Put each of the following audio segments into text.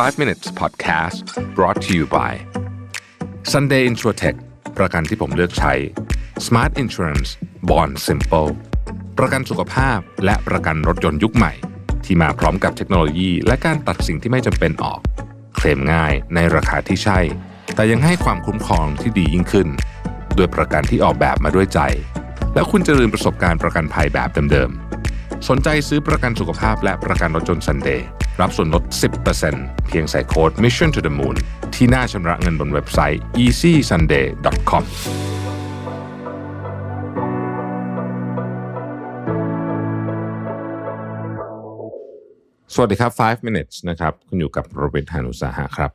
5 minutes podcast brought to you by Sunday Insurtech ประกันที่ผมเลือกใช้ Smart Insurance Bond Simple ประกันสุขภาพและประกันรถยนต์ยุคใหม่ ที่มาพร้อมกับเทคโนโลยี และการตัดสิ่งที่ไม่จำเป็นออก เคลมง่ายในราคาที่ใช่ แต่ยังให้ความคุ้มครองที่ดียิ่งขึ้น ด้วยประกันที่ออกแบบมาด้วยใจ แล้วคุณจะลืมประสบการณ์ประกันภัยแบบเดิมๆสนใจซื้อประกันสุขภาพและประกันรถยนต์ Sunday รับส่วนลด 10%เพียงใส่โค้ด Mission to the Moon ที่หน้าชำระเงินบนเว็บไซต์ easysunday.com สวัสดีครับ 5 minutes นะครับ คุณอยู่กับโรเบิร์ตฮานุสาหะครับ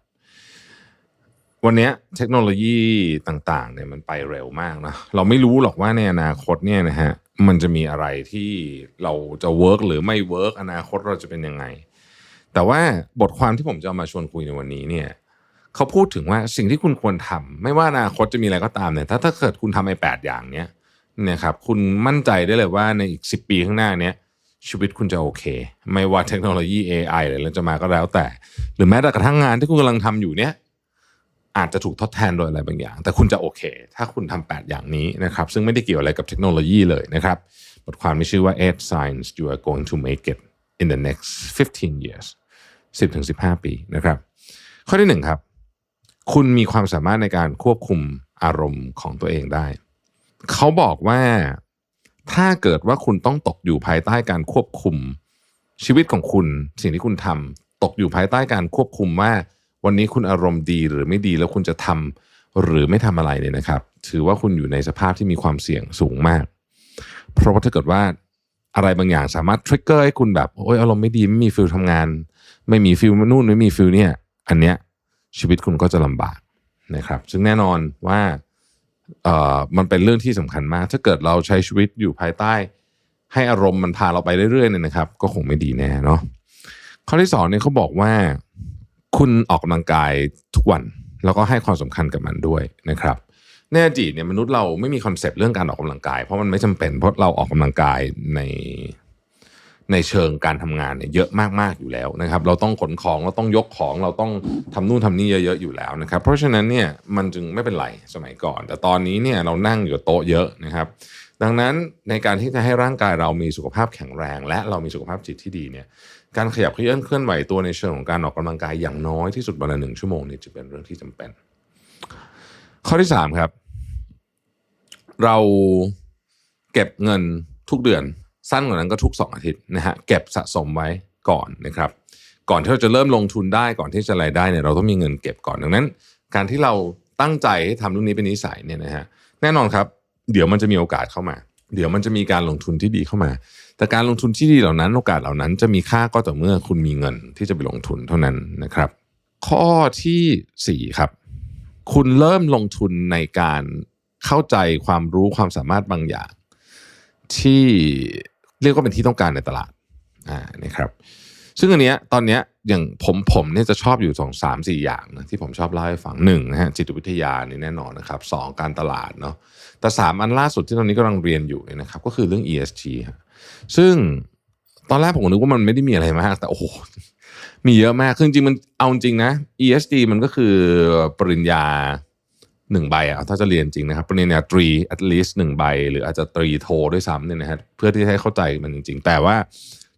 วันนี้เทคโนโลยีต่างๆเนี่ยมันไปเร็วมากนะ เราไม่รู้หรอกว่าในอนาคตเนี่ยนะฮะ มันจะมีอะไรที่เราจะเวิร์กหรือไม่เวิร์กอนาคตเราจะเป็นยังไง แต่ว่าบทความที่ผมจะามาชวนคุยในวันนี้เนี่ยเขาพูดถึงว่าสิ่งที่คุณควรทำไม่ว่าอนาคตจะมีอะไรก็ตามเนี่ยถ้าถ้าเกิดคุณทำไอ้แปดอย่างเนี้ยเนี่ยครับคุณมั่นใจได้เลยว่าในอีก 10 ปีข้างหน้าเนี้ยชีวิตคุณจะโอเค ไม่ว่าเทคโนโลยี AI หรืออะไรจะมาก็แล้วแต่ หรือแม้แต่กระทั่งงานที่คุณกำลังทำอยู่เนี้ยอาจจะถูกทดแทนโดยอะไรบางอย่าง แต่คุณจะโอเค ถ้าคุณทำ8อย่างนี้นะครับซึ่งไม่ได้เกี่ยวอะไรกับเทคโนโลยีเลยนะครับบทความมีชื่อว่า eight signs you are going to make it in the next 15 years 10ถึง15 ปีนะครับ ข้อที่หนึ่งครับ คุณมีความสามารถในการควบคุมอารมณ์ของตัวเองได้ เขาบอกว่าถ้าเกิดว่าคุณต้องตกอยู่ภายใต้การควบคุมชีวิตของคุณ สิ่งที่คุณทำตกอยู่ภายใต้การควบคุมว่า วันนี้คุณอารมณ์ดีหรือไม่ดีแล้วคุณจะทำหรือไม่ทำอะไรเนี่ยนะครับ ถือว่าคุณอยู่ในสภาพที่มีความเสี่ยงสูงมาก เพราะว่าถ้าเกิดว่าอะไรบางอย่างสามารถทริกเกอร์ให้คุณแบบโอ้ยอารมณ์ไม่ดีไม่มีฟิลทำงาน ไม่มีฟิลนู่นไม่มีฟิลเนี่ยอันเนี้ยชีวิตคุณก็จะลำบากนะครับ ซึ่งแน่นอนว่าเอ่อมันเป็นเรื่องที่สำคัญมาก ถ้าเกิดเราใช้ชีวิตอยู่ภายใต้ ให้อารมณ์มันพาเราไปเรื่อยๆเนี่ยนะครับ ก็คงไม่ดีแน่เนาะข้อที่สองเนี่ยเขาบอกว่าคุณออกกำลังกายทุกวันแล้วก็ให้ความสำคัญกับมันด้วยนะครับในอดีตเนี่ยมนุษย์เราไม่มีคอนเซปต์เรื่องการออกกำลังกาย เพราะมันไม่จำเป็นเพราะเราออกกำลังกายใน ในเชิงการทำงานเนี่ยเยอะมากๆอยู่แล้วนะครับ เราต้องขนของเราต้องยกของเราต้องทำนู่นทำนี่เยอะๆอยู่แล้วนะครับ เพราะฉะนั้นเนี่ยมันจึงไม่เป็นไรสมัยก่อน แต่ตอนนี้เนี่ยเรานั่งอยู่โต๊ะเยอะนะครับ ดังนั้นในการที่จะให้ร่างกายเรามีสุขภาพแข็งแรง และเรามีสุขภาพจิตที่ดีเนี่ยการขยับเขยื้อนเคลื่อนไหวตัวในเชิงของการออกกำลังกายอย่างน้อยที่สุดวันละหนึ่งชั่วโมงนี่จะเป็นเรื่องที่จำเป็น ข้อที่สามครับ เราเก็บเงินทุกเดือน สั้นกว่านั้นก็ทุก 2 อาทิตย์นะฮะเก็บสะสมไว้ก่อนนะครับ ก่อนที่เราจะเริ่มลงทุนได้ก่อนที่จะรายได้เนี่ยเราต้องมีเงินเก็บก่อนดังนั้น การที่เราตั้งใจให้ทำเรื่องนี้เป็นนิสัยเนี่ยนะฮะแน่นอนครับ เดี๋ยวมันจะมีโอกาสเข้ามา เดี๋ยวมันจะมีการลงทุนที่ดีเข้ามา แต่การลงทุนที่ดีเหล่านั้น โอกาสเหล่านั้นจะมีค่าก็ต่อเมื่อคุณมีเงินที่จะไปลงทุนเท่านั้นนะครับ ข้อที่สี่ครับ คุณเริ่มลงทุนในการเข้าใจความรู้ความสามารถบางอย่าง ที่ เรียกว่าเป็นที่ต้องการในตลาดอ่านะครับซึ่งอันเนี้ยตอนเนี้ยอย่างผมผมเนี่ยจะชอบอยู่สองสามสี่อย่างนะที่ผมชอบเล่าให้ฟังหนึ่งนะฮะจิตวิทยานี่แน่นอนนะครับสองการตลาดเนาะแต่สามอันล่าสุดที่ตอนนี้กำลังเรียนอยู่เนี่ยนะครับก็คือเรื่อง ESG ฮะซึ่งตอนแรกผมนึกว่ามันไม่ได้มีอะไรมาก แต่โอ้โหมีเยอะมากคือจริงมันเอาจริงนะ ESG มันก็คือปริญญา หนึ่งใบอะถ้าจะเรียนจริงนะครับปริญญาตรี at least หนึ่งใบ หรืออาจจะตรีโทด้วยซ้ำเนี่ยนะฮะเพื่อที่ให้เข้าใจมันจริง ๆ แต่ว่า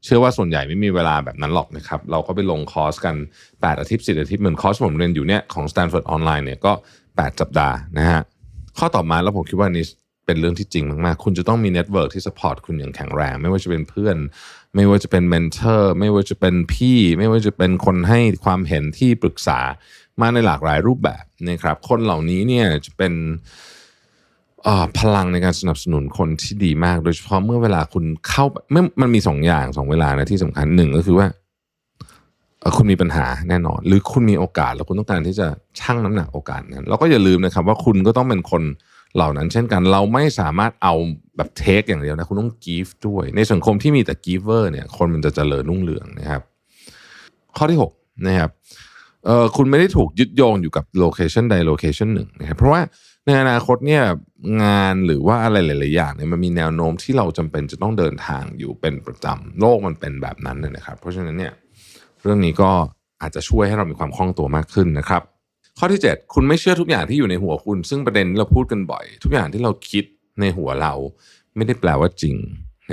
เชื่อว่าส่วนใหญ่ไม่มีเวลาแบบนั้นหรอกนะครับ เราก็ไปลงคอร์สกัน 8 อาทิตย์ 10 อาทิตย์ เหมือนคอร์สผมเรียนอยู่เนี่ยของ Stanford Online เนี่ยก็ 8 สัปดาห์นะฮะข้อต่อมาแล้วผมคิดว่านี่ เป็นเรื่องที่จริงมากๆ คุณจะต้องมีเน็ตเวิร์กที่สปอร์ตคุณอย่างแข็งแรง ไม่ว่าจะเป็นเพื่อน ไม่ว่าจะเป็นเมนเทอร์ไม่ว่าจะเป็นพี่ ไม่ว่าจะเป็นคนให้ความเห็นที่ปรึกษามาในหลากหลายรูปแบบนะครับ คนเหล่านี้เนี่ยจะเป็นพลังในการสนับสนุนคนที่ดีมาก โดยเฉพาะเมื่อเวลาคุณเข้าเมื่อมันมีสองอย่างสองเวลานะที่สำคัญหนึ่งก็คือว่าคุณมีปัญหาแน่นอน หรือคุณมีโอกาสแล้วคุณต้องการที่จะชั่งน้ำหนักโอกาสนั้นแล้วก็อย่าลืมนะครับ ว่าคุณก็ต้องเป็นคน เหล่านั้นเช่นกันเราไม่สามารถเอาแบบเทคอย่างเดียวนะคุณต้อง give ด้วย ในสังคมที่มีแต่ giver เนี่ยคนมันจะเจริญรุ่งเรืองนะครับ ข้อที่หกนะครับเออคุณไม่ได้ถูกยึดโยงอยู่กับโลเคชันใดโลเคชันหนึ่งนะครับเพราะว่าในอนาคตเนี่ยงานหรือว่าอะไรหลาย ๆ อย่างเนี่ยมันมีแนวโน้มที่เราจำเป็นจะต้องเดินทางอยู่เป็นประจำโลกมันเป็นแบบนั้นเลยนะครับ เพราะฉะนั้นเนี่ยเรื่องนี้ก็อาจจะช่วยให้เรามีความคล่องตัวมากขึ้นนะครับ ข้อที่ 7 คุณไม่เชื่อทุกอย่างที่อยู่ในหัวคุณ ซึ่งประเด็นเราพูดกันบ่อย ทุกอย่างที่เราคิดในหัวเรา ไม่ได้แปลว่าจริง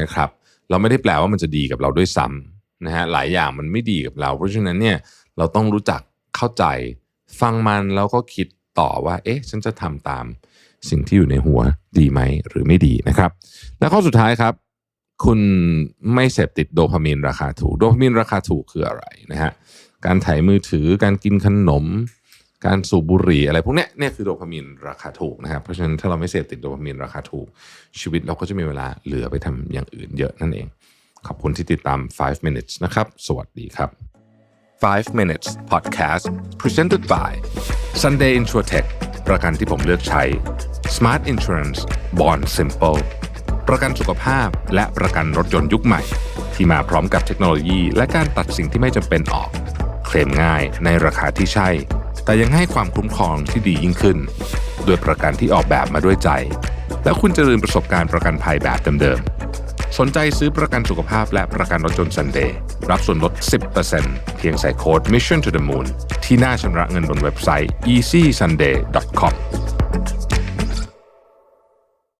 นะครับ เราไม่ได้แปลว่ามันจะดีกับเราด้วยซ้ำนะฮะหลายอย่างมันไม่ดีกับเรา เพราะฉะนั้นเนี่ยเราต้องรู้จักเข้าใจฟังมันแล้วก็คิดต่อว่า เอ๊ะ ฉันจะทำตามสิ่งที่อยู่ในหัวดีไหมหรือไม่ดีนะครับ และข้อสุดท้ายครับ คุณไม่เสพติดโดพามีนราคาถูก โดพามีนราคาถูกคืออะไรนะฮะการถ่ายมือถือการกินขนม การสูบบุหรี่อะไรพวกนี้เนี่ยคือโดพามีนราคาถูกนะครับเพราะฉะนั้นถ้าเราไม่เสพติดโดพามีนราคาถูก ชีวิตเราก็จะมีเวลาเหลือไปทำอย่างอื่นเยอะนั่นเอง ขอบคุณที่ติดตาม 5 minutes นะครับ สวัสดีครับ 5 minutes podcast presented by Sunday Insurtech ประกันที่ผมเลือกใช้ Smart Insurance Bond Simple ประกันสุขภาพและประกันรถยนต์ยุคใหม่ ที่มาพร้อมกับเทคโนโลยี และการตัดสิ่งที่ไม่จำเป็นออก เคลมง่ายในราคาที่ใช่ แต่ยังให้ความคุ้มครองที่ดียิ่งขึ้นด้วยประกันที่ออกแบบมาด้วยใจ และคุณจะลืมประสบการณ์ประกันภัยแบบเดิมๆ สนใจซื้อประกันสุขภาพและประกันรถยนต์ซันเดย์รับส่วนลด 10%เพียงใส่โค้ด Mission to the Moon ที่หน้าชำระเงินบนเว็บไซต์ easysunday.com